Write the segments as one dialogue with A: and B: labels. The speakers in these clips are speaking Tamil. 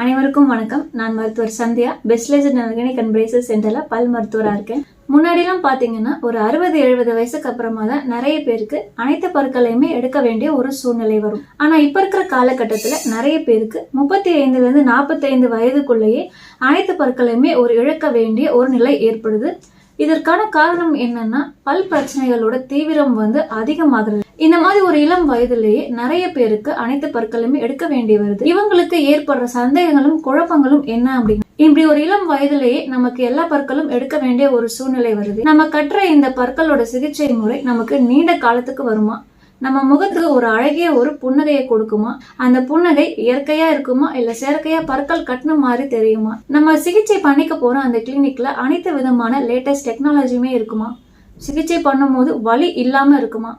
A: அனைவருக்கும் வணக்கம். நான் மருத்துவர் சந்தியா. பெஸ்ட்லேஜர் ஆர்கானிக் அண்ட் பிரேசஸ் சென்டரில் பல் மருத்துவராக இருக்கேன். முன்னாடிலாம் பார்த்தீங்கன்னா ஒரு அறுபது எழுபது வயசுக்கு அப்புறமா தான் நிறைய பேருக்கு அனைத்து பற்களையுமே எடுக்க வேண்டிய ஒரு சூழ்நிலை வரும். ஆனால் இப்போ இருக்கிற காலகட்டத்தில் நிறைய பேருக்கு முப்பத்தி ஐந்துலேருந்து நாற்பத்தைந்து வயதுக்குள்ளேயே அனைத்து பற்களையுமே ஒரு இழக்க வேண்டிய ஒரு நிலை ஏற்படுது. இதற்கான காரணம் என்னன்னா பல் பிரச்சனைகளோட தீவிரம் வந்து அதிகமாகிறது. இந்த மாதிரி ஒரு இளம் வயதிலேயே நிறைய பேருக்கு அனைத்து பற்களுமே எடுக்க வேண்டி வருது. இவங்களுக்கு ஏற்படுற சந்தேகங்களும் குழப்பங்களும் என்ன அப்படின்னு இப்படி ஒரு இளம் வயதிலேயே நமக்கு எல்லா பற்களும் எடுக்க வேண்டிய ஒரு சூழ்நிலை வருது. நம்ம கற்ற இந்த பற்களோட சிகிச்சை முறை நமக்கு நீண்ட காலத்துக்கு வருமா? நம்ம முகத்துக்கு ஒரு அழகிய ஒரு புன்னகையை கொடுக்குமா? அந்த புன்னகை இயற்கையா இருக்குமா? இல்ல செயற்கையா பற்கள் கட்டின மாதிரி தெரியுமா? நம்ம சிகிச்சை பண்ணிக்க போற அந்த கிளினிக்ல அனைத்து விதமான லேட்டஸ்ட் டெக்னாலஜியுமே இருக்குமா? சிகிச்சை பண்ணும்போது வலி இல்லாம இருக்குமா?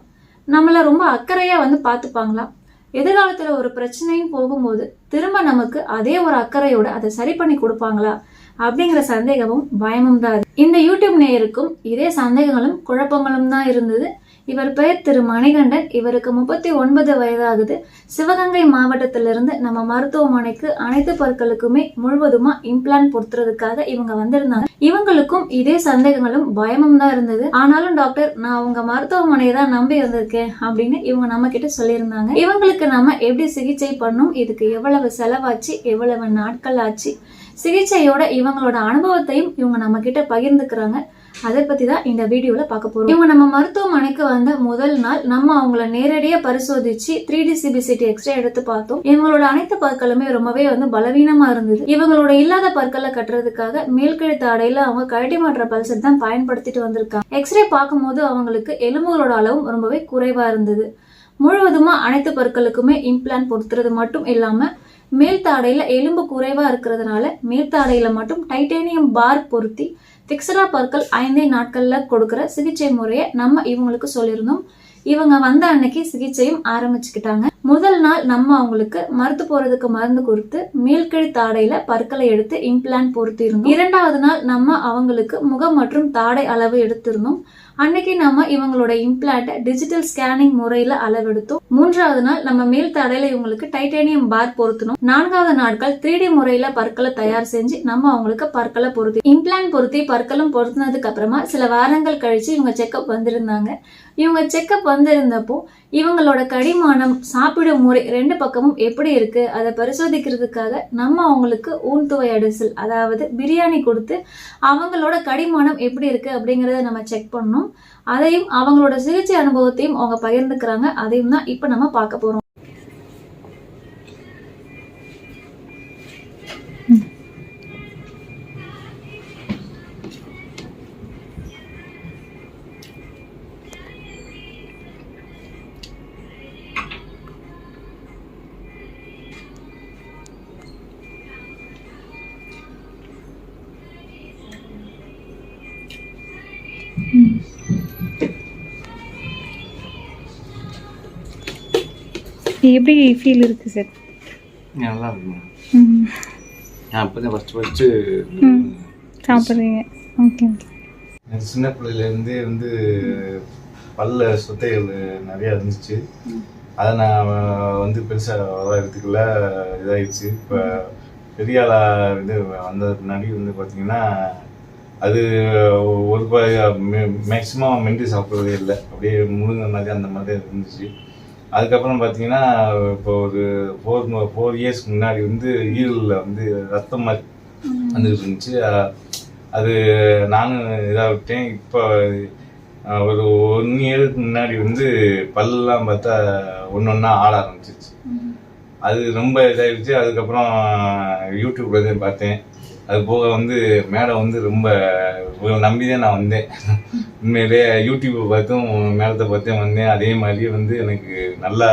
A: நம்மள ரொம்ப அக்கறையா வந்து பார்த்துப்பாங்களா? எதிர்காலத்துல ஒரு பிரச்சனையும் போகும்போது திரும்ப நமக்கு அதே ஒரு அக்கறையோட அதை சரி பண்ணி கொடுப்பாங்களா? அப்படிங்கிற சந்தேகமும் பயமும் தான் இந்த யூடியூப் நேயருக்கும் இதே சந்தேகங்களும் குழப்பங்களும் தான் இருந்தது. இவர் பெயர் திரு மணிகண்டன். இவருக்கு முப்பத்தி ஒன்பது வயதாகுது. சிவகங்கை மாவட்டத்திலிருந்து நம்ம மருத்துவமனைக்கு அனைத்து பற்களுக்குமே முழுவதுமா இம்ப்ளான்ட் பொருத்துறதுக்காக இவங்க வந்திருந்தாங்க. இவங்களுக்கும் இதே சந்தேகங்களும் பயமும் தான் இருந்தது. ஆனாலும் டாக்டர் நான் உங்க மருத்துவமனையை தான் நம்பி இருந்திருக்கேன் அப்படின்னு இவங்க நம்ம கிட்ட சொல்லியிருந்தாங்க. இவங்களுக்கு நம்ம எப்படி சிகிச்சை பண்ணும் இதுக்கு எவ்வளவு செலவாச்சு? எவ்வளவு நாட்கள் ஆச்சு? சிகிச்சையோட இவங்களோட அனுபவத்தையும் இவங்க நம்ம கிட்ட பகிர்ந்துக்கிறாங்க. அதை பற்றி தான் இந்த வீடியோவில் பார்க்க போகிறோம் இவங்க நம்ம மருத்துவமனைக்கு வந்த முதல் நாள் நம்ம அவங்கள நேரடியா பரிசோதிச்சு த்ரீ டி சிபிசிடி எக்ஸ்ரே எடுத்து பார்த்தோம். இவங்களோட அனைத்து பற்களுமே ரொம்பவே வந்து பலவீனமா இருந்தது. இவங்களோட இல்லாத பற்களை கட்டுறதுக்காக மேல்கழுத்து ஆடையில அவங்க கழட்டி மாற்ற பல்சர் தான் பயன்படுத்திட்டு வந்திருக்காங்க. எக்ஸ்ரே பார்க்கும்போது அவங்களுக்கு எலும்புகளோட அளவும் ரொம்பவே குறைவா இருந்தது. முழுவதுமா அனைத்து பற்களுக்குமே இம்ப்ளான்ட் பொருத்துறது மட்டும் இல்லாம மேல் தாடையில எலும்பு குறைவா இருக்கிறதுனால மேல் தாடையில மட்டும் டைட்டேனியம் பார் பொருத்தி பிக்சரா பற்கள் ஐந்தே நாட்கள்ல கொடுக்குற சிகிச்சை முறையை நம்ம இவங்களுக்கு சொல்லியிருந்தோம். இவங்க வந்த அன்னைக்கு சிகிச்சையும் ஆரம்பிச்சுக்கிட்டாங்க. முதல் நாள் நம்ம அவங்களுக்கு மருந்து போறதுக்கு மருந்து கொடுத்து மேல்கழி தாடையில பற்களை எடுத்து இம்ப்ளான்ட் பொருத்திருந்தோம் இரண்டாவது நாள் நம்ம அவங்களுக்கு முகம் மற்றும் தாடை அளவு எடுத்திருந்தோம். அன்னைக்கு நம்ம இவங்களோட இம்ப்ளான்ட்டை டிஜிட்டல் ஸ்கேனிங் முறையில அளவெடுத்தோம். மூன்றாவது நாள் நம்ம மேல் தடையில இவங்களுக்கு டைட்டேனியம் பார் பொருத்தணும் நான்காவது நாட்கள் த்ரீ டி முறையில பற்களை தயார் செஞ்சு நம்ம அவங்களுக்கு பற்களை பொருத்தி இம்ப்ளான்ட் பொருத்தி பற்களும் பொருத்தினதுக்கு அப்புறமா சில வாரங்கள் கழிச்சு இவங்க செக்கப் வந்திருந்தாங்க. இவங்க செக்கப் வந்திருந்தப்போ இவங்களோட கடிமானம் சாப்பிடும் முறை ரெண்டு பக்கமும் எப்படி இருக்கு? அதை பரிசோதிக்கிறதுக்காக நம்ம அவங்களுக்கு ஊன்துவை அடிசல் அதாவது பிரியாணி கொடுத்து அவங்களோட கடிமானம் எப்படி இருக்கு அப்படிங்கறத நம்ம செக் பண்ணோம் அதையும் அவங்களோட சிகிச்சை அனுபவத்தையும் அவங்க பகிர்ந்துக்கிறாங்க. அதையும் தான் இப்போ நம்ம பார்க்க போறோம்.
B: எப்படி ஃபீல் இருக்கு சார்
C: நல்லா இருக்குங்க
B: ம்
C: நான் அப்போ தான் ஃபஸ்ட்டு ஃபஸ்ட்டு
B: சாப்பிட்றீங்க. ஓகே ஓகே
C: சின்ன பிள்ளையிலேருந்தே வந்து பல்ல சொத்தைகள் நிறையா இருந்துச்சு. அதை நான் வந்து பெருசாக எடுத்துக்கல இதாகிடுச்சு இப்போ பெரிய ஆளாக இது வந்த பின்னாடி வந்து பார்த்தீங்கன்னா அது ஒரு மேக்ஸிமம் மென்று சாப்பிட்றதே இல்லை. அப்படியே முழுங்க மாதிரி அந்த மாதிரி இருந்துச்சு. அதுக்கப்புறம் பார்த்தீங்கன்னா இப்போ ஒரு ஃபோர் ஃபோர் இயர்ஸ்க்கு முன்னாடி வந்து ஈரலில் வந்து ரத்தம் மாதிரி வந்துட்டு இருந்துச்சு. அது நானும் இதாக விட்டேன். இப்போ ஒரு ஒன் இயருக்கு முன்னாடி வந்து பல்லெல்லாம் பார்த்தா ஒன்று ஒன்றா ஆட ஆரம்பிச்சிச்சு அது ரொம்ப இதாகிடுச்சு அதுக்கப்புறம் யூடியூப்ல தான் பார்த்தேன். அது போக வந்து மேடம் வந்து ரொம்ப இவங்களை நம்பி தான் நான் வந்தேன். உண்மையிலே யூடியூப்பை பார்த்தும் மேலத்தை பார்த்தும் வந்தேன். அதே மாதிரியே வந்து எனக்கு நல்லா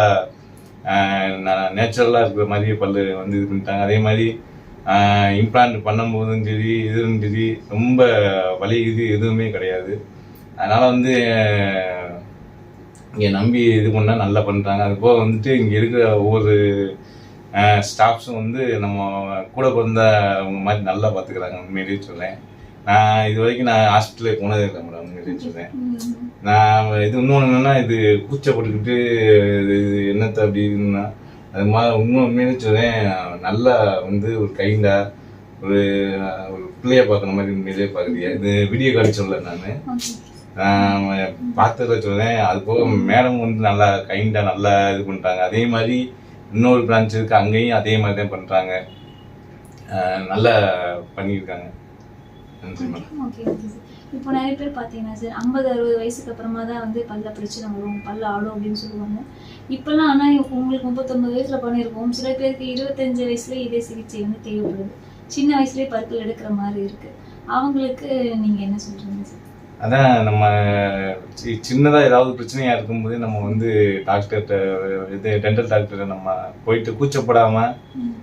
C: நேச்சுரலாக இருக்கிற மாதிரியே பல்லு வந்து இது பண்ணிட்டாங்க. அதே மாதிரி இம்ப்ளான்ட் பண்ணும்போதும் சரி இதுவும் சரி ரொம்ப வலி இது எதுவுமே கிடையாது. அதனால் வந்து இங்கே நம்பி இது பண்ணால் நல்லா பண்ணுறாங்க அது போக வந்துட்டு இங்கே இருக்கிற ஒவ்வொரு ஸ்டாஃப்ஸும் வந்து நம்ம கூட பிறந்தவங்க மாதிரி நல்லா பார்த்துக்கிறாங்க உண்மையிலேயே சொல்லேன் நான் இது வரைக்கும் நான் ஹாஸ்பிட்டலுக்கு போனது இல்லை மேடம் உண்மையிலேயே நான் இது இன்னொன்று என்னன்னா இது கூச்சப்பட்டுக்கிட்டு இது என்னத்தை அப்படின்னா அது மாதிரி இன்னும் உண்மையிலே நல்லா வந்து ஒரு கைண்டா ஒரு ஒரு பிள்ளைய பார்க்குற மாதிரி உண்மையிலே பார்க்குறீங்க இது வீடியோ கால் சொல்ல நான். பார்த்தத சொல்கிறேன் அது போக மேடம் வந்து நல்லா கைண்டா நல்லா இது பண்ணுறாங்க அதே மாதிரி இன்னொரு பிரான்ச் இருக்கு அங்கேயும் அதே மாதிரி தான் பண்ணுறாங்க நல்லா பண்ணியிருக்காங்க.
A: இப்போ நிறைய பேர் பார்த்தீங்கன்னா சார் ஐம்பது அறுபது வயசுக்கு அப்புறமா தான் வந்து பல்ல பிரச்சனை வரும் பல்ல ஆடும் அப்படின்னு சொல்லுவாங்க. இப்போல்லாம் ஆனால் உங்களுக்கு முப்பத்தொம்பது வயசில் பண்ணியிருக்கோம். சில பேருக்கு இருபத்தஞ்சு வயசுலேயே இதே சிகிச்சை வந்து தேவைப்படுது. சின்ன வயசுலேயே பற்கள் எடுக்கிற மாதிரி இருக்கு. அவங்களுக்கு நீங்கள் என்ன சொல்கிறீங்க சார்
C: அதான் நம்ம சி- சின்னதா ஏதாவது பிரச்சனையா இருக்கும்போது நம்ம வந்து டாக்டர்கிட்ட இது டென்டல் டாக்டர் நம்ம போயிட்டு கூச்சப்படாம
A: ம்.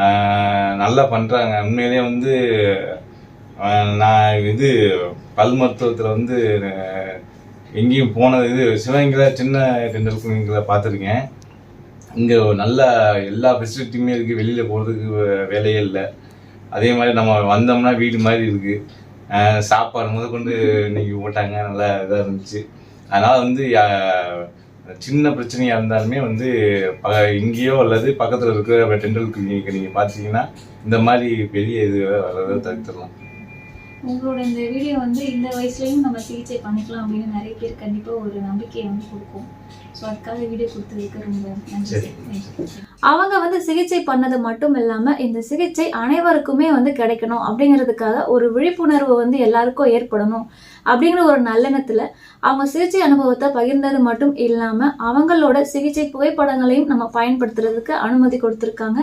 C: ஆஹ், நல்லா பண்றாங்க. உண்மையிலேயே வந்து நான் இது பல் மருத்துவத்தில் வந்து எங்கேயும் போனது இது சிவகங்கையில் சின்ன டென்டல் பார்த்துருக்கேன். இங்கே நல்ல எல்லா ஃபெசிலிட்டியுமே இருக்குது வெளியில் போகிறதுக்கு வே- வேலையே இல்லை. அதே மாதிரி நம்ம வந்தோம்னா வீடு மாதிரி இருக்குது சாப்பாடு முதல் கொண்டு இன்னைக்கு போட்டாங்க. நல்லா இதாக இருந்துச்சு. அதனால் வந்து சின்ன பிரச்சனையாக இருந்தாலுமே வந்து ப இங்கேயோ அல்லது பக்கத்தில் இருக்கிற டென்டல் கிளினிக் நீங்கள் பார்த்தீங்கன்னா இந்த மாதிரி பெரிய இது வர்றதை தடுத்துடலாம்.
A: உங்களோட இந்த வீடியோ வந்து இந்த வயசுலேயும் நம்ம சிகிச்சை பண்ணிக்கலாம் அப்படின்னு நிறைய பேர் கண்டிப்பாக ஒரு நம்பிக்கையை வந்து கொடுக்கும். ஸோ அதுக்காக வீடியோ கொடுத்ததுக்கு ரொம்ப நன்றி. அவங்க வந்து சிகிச்சை பண்ணது மட்டும் இல்லாம இந்த சிகிச்சை அனைவருக்குமே வந்து கிடைக்கணும் அப்படிங்கிறதுக்காக ஒரு விழிப்புணர்வு வந்து எல்லாருக்கும் ஏற்படணும் அப்படிங்கிற ஒரு நல்லெண்ணத்துல அவங்க சிகிச்சை அனுபவத்தை பகிர்ந்தது மட்டும் இல்லாம அவங்களோட சிகிச்சை புகைப்படங்களையும் நம்ம பயன்படுத்துறதுக்கு அனுமதி கொடுத்திருக்காங்க.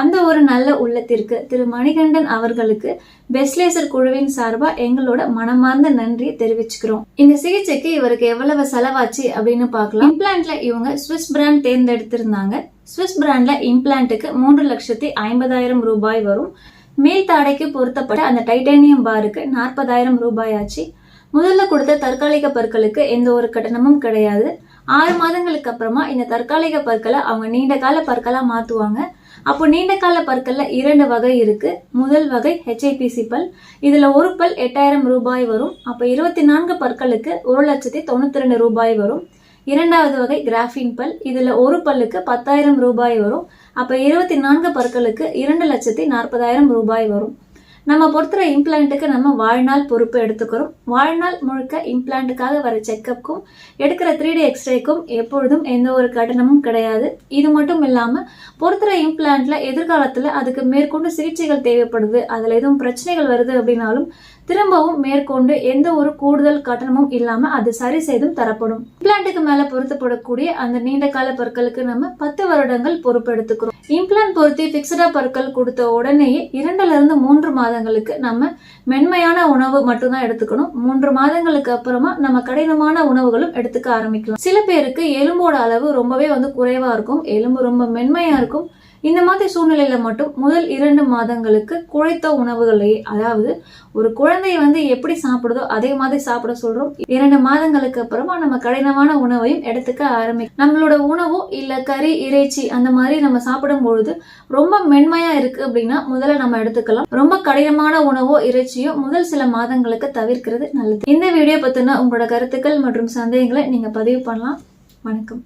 A: அந்த ஒரு நல்ல உள்ளத்திற்கு திரு மணிகண்டன் அவர்களுக்கு பெஸ்லேசர் குழுவின் சார்பா எங்களோட மனமார்ந்த நன்றியை தெரிவிச்சுக்கிறோம். இந்த சிகிச்சைக்கு இவருக்கு எவ்வளவு செலவாச்சு அப்படின்னு பார்க்கலாம். இம்ப்ளான்ட்ல இவங்க ஸ்விஸ் பிராண்ட் தேர்ந்தெடுத்திருந்தாங்க. ஸ்விஸ் பிராண்ட்ல இம்ப்ளான்ட்டுக்கு மூன்று லட்சத்தி ஐம்பதாயிரம் ரூபாய் வரும். மேல் தாடைக்கு பொருத்தப்பட்ட அந்த டைட்டானியம் பாருக்கு நாற்பதாயிரம் ரூபாய் ஆச்சு முதல்ல கொடுத்த தற்காலிக பற்களுக்கு எந்த ஒரு கட்டணமும் கிடையாது. ஆறு மாதங்களுக்கு அப்புறமா இந்த தற்காலிக பற்களை அவங்க நீண்ட கால பற்களா மாத்துவாங்க. அப்போ நீண்ட கால பற்கள்ல இரண்டு வகை இருக்கு. முதல் வகை ஹெச்ஐபிசி பல். இதுல ஒரு பல் எட்டாயிரம் ரூபாய் வரும். அப்ப இருபத்தி நான்கு பற்களுக்கு ஒரு லட்சத்தி தொண்ணூத்தி ரெண்டு ரூபாய் வரும். இரண்டாவது வகை கிராஃபின் பல். இதில் ஒரு பல்லுக்கு பத்தாயிரம் ரூபாய் வரும். அப்போ இருபத்தி நான்கு பற்களுக்கு இரண்டு லட்சத்தி நாற்பதாயிரம் ரூபாய் வரும். நம்ம பொறுத்துற இம்ப்ளான்ட்டுக்கு நம்ம வாழ்நாள் பொறுப்பு எடுத்துக்கிறோம். வாழ்நாள் முழுக்க இம்ப்ளான்ட்டுக்காக வர செக்கப்புக்கும் எடுக்கிற த்ரீ டி எக்ஸ்ரேக்கும் எப்பொழுதும் எந்த ஒரு கட்டணமும் கிடையாது. இது மட்டும் இல்லாமல் பொறுத்துற இம்ப்ளான்ட்ல எதிர்காலத்தில் அதுக்கு மேற்கொண்டு சிகிச்சைகள் தேவைப்படுது. அதில் எதுவும் பிரச்சனைகள் வருது அப்படின்னாலும் திரும்பவும் மேற்கொண்டு எந்த ஒரு கூடுதல் கட்டணமும் இல்லாம அது சரி செய்தும் தரப்படும். இம்ப்ளான்ட்டுக்கு மேல பொருத்தப்படக்கூடிய அந்த நீண்ட கால பற்களுக்கு நம்ம பத்து வருடங்கள் பொறுப்பெடுத்துக்கிறோம் இம்ப்ளான்ட் பொருத்தி பிக்சடா பற்கள் கொடுத்த உடனேயே இரண்டுல இருந்து மூன்று மாதங்களுக்கு நம்ம மென்மையான உணவு மட்டும்தான் எடுத்துக்கணும். மூன்று மாதங்களுக்கு அப்புறமா நம்ம கடினமான உணவுகளும் எடுத்துக்க ஆரம்பிக்கலாம். சில பேருக்கு எலும்போட அளவு ரொம்பவே வந்து குறைவா இருக்கும். எலும்பு ரொம்ப மென்மையா இருக்கும். இந்த மாதிரி சூழ்நிலையில மட்டும் முதல் இரண்டு மாதங்களுக்கு குழைத்த உணவுகளையே அதாவது ஒரு குழந்தை வந்து எப்படி சாப்பிடுதோ அதே மாதிரி சாப்பிட சொல்றோம். இரண்டு மாதங்களுக்கு அப்புறமா நம்ம கடினமான உணவையும் எடுத்துக்க ஆரம்பிக்கும் நம்மளோட உணவோ இல்ல கறி இறைச்சி அந்த மாதிரி நம்ம சாப்பிடும் பொழுது ரொம்ப மென்மையா இருக்கு அப்படின்னா முதல்ல நம்ம எடுத்துக்கலாம். ரொம்ப கடினமான உணவோ இறைச்சியோ முதல் சில மாதங்களுக்கு தவிர்க்கிறது நல்லது. இந்த வீடியோ பத்தின உங்களோட கருத்துக்கள் மற்றும் சந்தேகங்களை நீங்க பதிவு பண்ணலாம். வணக்கம்.